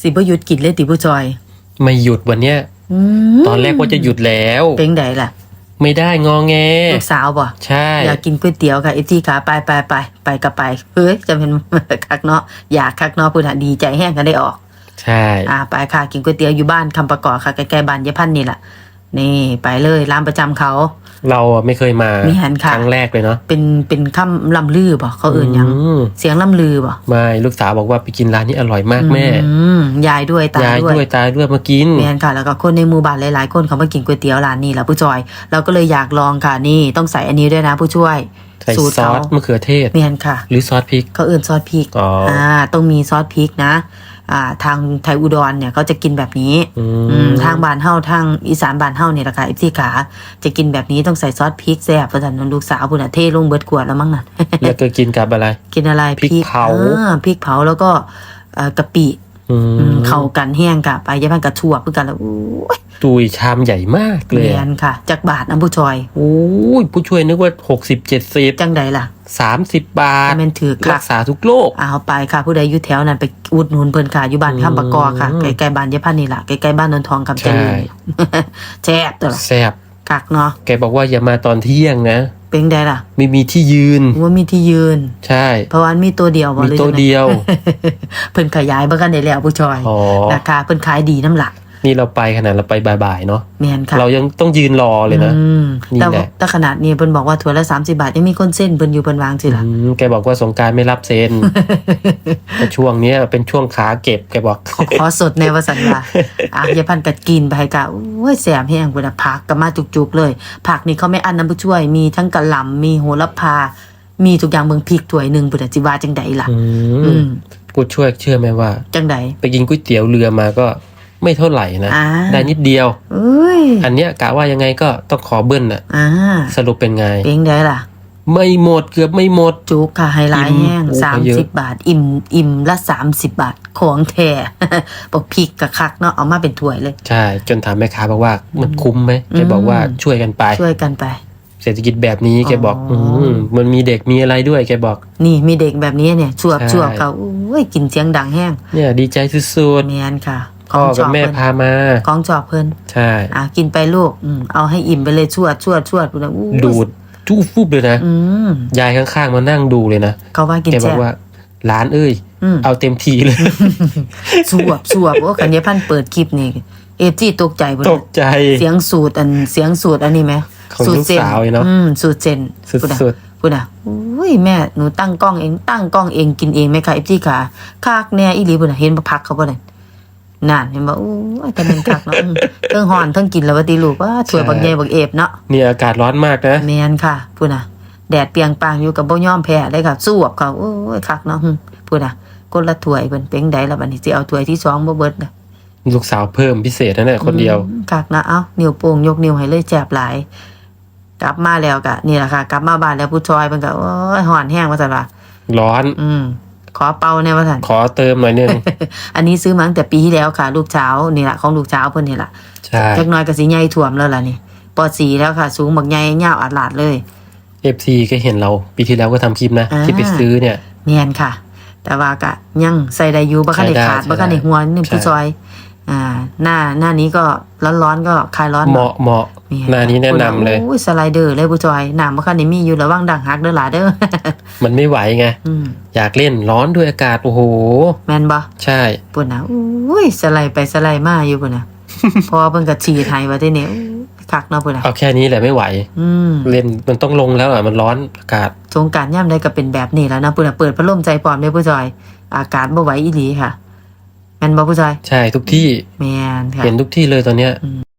สิบ่หยุดกินเลยติผู้จอย ไม่หยุดวันเนี้ยอืมตอนแรกว่าจะหยุดแล้ว เป็นไดล่ะ ไม่ได้งอแงลูกสาวบ่ใช่ อยากกินก๋วยเตี๋ยวค่ะไอจี้ขาไปไปไปไปก็ไปเฮ้ยจะเป็นคักเนาะอยากคักเนาะพูดหาดีใจแห้งกันได้ออก ใช่ อ่าไปค่ะกินก๋วยเตี๋ยวอยู่บ้านคำประกอบค่ะใกล้ๆบ้านยายพันธุ์นี่แหละ นี่ไปเลยร้านประจำเขา เราอะไม่เคยมามีหันค่ะ ครั้งแรกเลยเนาะเป็นเป็นคำลำลือบ่เขาเอื่นหยัง มเสียงลำลือบ่ไม่ลูกสาวบอกว่าไปกินร้านนี้อร่อยมากแม่ อืมยายด้วยตายายด้ด้วยวยตายด้วยมากินแมนค่ะแล้วก็คนในหมู่บ้านหลายๆ คนเขามากินก๋วยเตี๋ยวร้านนี้แหละผู้จอย เราก็เลยอยากลองค่ะนี่ต้องใส่อันนี้ด้วยนะผู้ช่วยใส่สูตรซอเขาสมะเขือเทศแมนค่ะ หรือซอสพริกเขาเอื่นซอสพริกอ๋ออ่ ต้องมีซอสพริกนะ อ่าทางไทยอุดรเนี่ยเขาจะกินแบบนี้อือืมมทางบ้านเฮาทางอีสานบ้านเฮาเนี่ยแหละค่ะเอฟซีขา จะกินแบบนี้ต้องใส่ซอสพริกแซ่บประจันนลูกสาวพุ่นน่ะเทลงเบิดขวดแล้วมั้งน่ะแล้วก็กินกับอะไร กินอะไรพริกเผาอ่พริกเผาแล้วก็เอ่อกะปิอือืมม เข้ากันแห้งกะไปยายพันกระชั่วเพื่อกันแล้วอู้ยตุยชามใหญ่มากเลยเรียอะนค่ะจากบาทนะผู้ชอยโอ้ยผู้ช่วยนึกว่าหกสิบเจ็ดสิบจังใดล่ะสามสิบบาทถ้าแม่นถือรัค่ะกษาทุกโรคเอาไปค่ะ ผู้ใดอยู่แถวนั้นไปอุดหนุนเพิ่นค่ะอยู่บ้านอืมข้ามปากกอค่ะใกล้ๆบ้านยายพันนี่ล่ะใกล้ๆบ้านนนทองคำเจริญใช่แซ่บตัวละแซ่บคักเนาะแกบอกว่าอย่ามาตอนเที่ยงนะเป็นไดล่ะไม่มีที่ยืนว่ามีที่ยืน ใช่ เพราะว่ามีตัวเดียวบ่มีหรือโต๊ะจังใเดียว เพิ่นขยายเบิ่งกันได้แล้วผู้ชอยอ๋อราคาเพิ่นขายดีน้ำหลัก นี่เราไปขนาดเราไปบ่ายๆเนาะแม่นค่ะเรายังต้องยืนรอเลยนะอืมนี่แต่แหละแต่ขนาดนี้เพิ่นบอกว่าถั่วละ30บาท ยังมีคนเส้นเพิ่นอยู่เพิ่นวางสิล่ะอืมแกบอกว่าสงกรารไม่รับเซ็นแต่ช่วงเนี้ยเป็นช่วงขาเก็บแกบอก ขอสดในวสันว่าอะยายพันกัดกินไปกะโอ้ยแสบแห้งพุ่นน่ะผักก็มาจุกๆเลย ผักนี่เขาไม่อั้นน้ำผู้ช่วย มีทั้งกะหล่ำมีโหระพา มีทุกอย่างเบิ่งพริกถ้วยหนึงพุ่นน่ะสิว่าจังใดล่ะ อือืมมผู้ช่วยเชื่อไหมว่า จังใดไปกินก๋วยเตี๋ยวเรือมาก็ ไม่เท่าไหร่นะ อ่า ได้นิดเดียว เอ้ยอันเนี้ยกะว่ายังไงก็ต้องขอเบิ้ลน่ะ อ่าสรุปเป็นไง เป็นไดล่ะ ไม่หมดเกือบไม่หมด จุกค่ะไฮไลท์อิ่มแห้งโอ้สามเยสิบอะ บาท อิ่มอิ่มละสามสิบบาท ของแท้ บอกพริกกับคักเนาะเอามาเป็นถ้วยเลย ใช่ จนถามแม่ค้าบอกว่ามันคุ้มไหมแกบอกว่าช่วยกันไป ช่วยกันไป เศรษฐกิจแบบนี้แกบอกอ๋ออื มมันมีเด็กมีอะไรด้วยแกบอก นี่มีเด็กแบบนี้เนี่ยชวบใช่ ชวบเขาโอ้ยกินเสียงดังแห้งเนี่ยดีใจสุดแมนค่ะๆ พ่อกับแม่เพิ่นพามา ของจอบเพิ่นใช่อะกินไปลูกอืมเอาให้อิ่มไปเลยชวดชวดชวดพุ่นน่ะอู้ดูดจู้ฟุบเลยนะอืมยายข้างๆมานั่งดูเลยนะเขาว่ากินแกบอแซ่กบว่าร้านเอ้ยอืมเอาเต็มทีเลยสวบสวบโอ้คันนี้พันเปิดคลิปนี่เอฟจีตกใจพุ่นตน่ะกใจ เสียงสูตรอันเสียงสูตรอันนี้ไหมของสูตรลูกเซนสาวเนาะอืมสูตรเซนสุพุ่นน่ะดพุ่นอะอุ้ยแม่หนูตั้งกล้องเองตั้งกล้องเองกินเองไหมคะเอฟจีขาคากแน่อีหลีพุ่นน่ะเห็นบ่พักเขาบ่นั่น นั่นเห็นบ่อู้ยแต่มันคักเนาะอืมเทิงหอนเทิงกินแล้วว่าติลูกว่าถวยบักใหญ่บักเอฟเนาะๆนี่อากาศร้อนมากนะ แมนค่ะพุ่นน่ะแดดเปรียงปางอยู่กับบ่ยอมแพ้เลยค่ะ สู้กับเขาโอ้ยคักเนาะหึพุ่นน่ะคนละถ้วยเพิ่นเป็นใดแล้วบัดนี้สิเอาถ้วยที่สองบ่เบิดน่ะลูกสาวเพิ่มพิเศษนะเนี่ยคนเดียว อืมคักนะเอ้านิ้วโป้งยกนิ้วให้เลยแจบหลาย กลับมาแล้วก็นี่แหละค่ะ กลับมาบ้านแล้วผู้ชอยเพิ่นก็โอ้ยหอนแห้งว่าซั่นว่าร้อน อืม ขอเป่าแน่ว่าซั่นขอเติมหน่อยนึง อันนี้ซื้อมาตั้งแต่ปีที่แล้วค่ะ ลูกเช้านี่ล่ะของลูกเช้าเพิ่นนี่ล่ะใช่จักหน้อยก็สิใหญ่ท่วมแล้วล่ะนี่ป .4 แล้วค่ะ สูงบักใหญ่ยาวอัดลาดเลย เอฟซีก็เห็นเรา ปีที่แล้วก็ทำคลิปนะ อ่า ที่ไปซื้อเนี่ยแม่นค่ะ แต่ว่าก็ยังใส่ได้อยู่บ่คันได้ใช้ได้ขาดใช้บ่คันได้ได้หัวนี่ผู้ใช่ซอย อ่า หน้าหน้านี้ก็ร้อนๆก็คลายร้อนเหมาะเหมาะนี่หน้านี้แนะนำเลยโอ้ยสไลเดอร์เลยผู้ซอยน้ำบ่คันได้มีอยู่ระวังดังหักเด้อหล่ะเด้อมันไม่ไหวไงอืมอยากเล่นร้อนด้วยอากาศโอ้โหแม่นบ่ใช่ปุ่นน่ะอุ้ยสไลด์ไปสไลด์มาอยู่ปุ่นน่ะพอเพิ่นก็ฉีดให้ว่าที่นี่อู้คักเนาะปุ่นน่ะเอาแค่นี้แหละไม่ไหว อืมเล่นมันต้องลงแล้วอะมันร้อนอากาศสงกรารย่ำใดก็เป็นแบบนี้แล้วนะปุ่นน่ะเปิดพัดลมใจพร้อมเด้อผู้ซอย อากาศบ่ไหวอีหลีค่ะแม่ นบ่ผู้ซอยใช่ทุกที่ แม่นค่ะเห็นทุกที่เลยตอนเนี้ย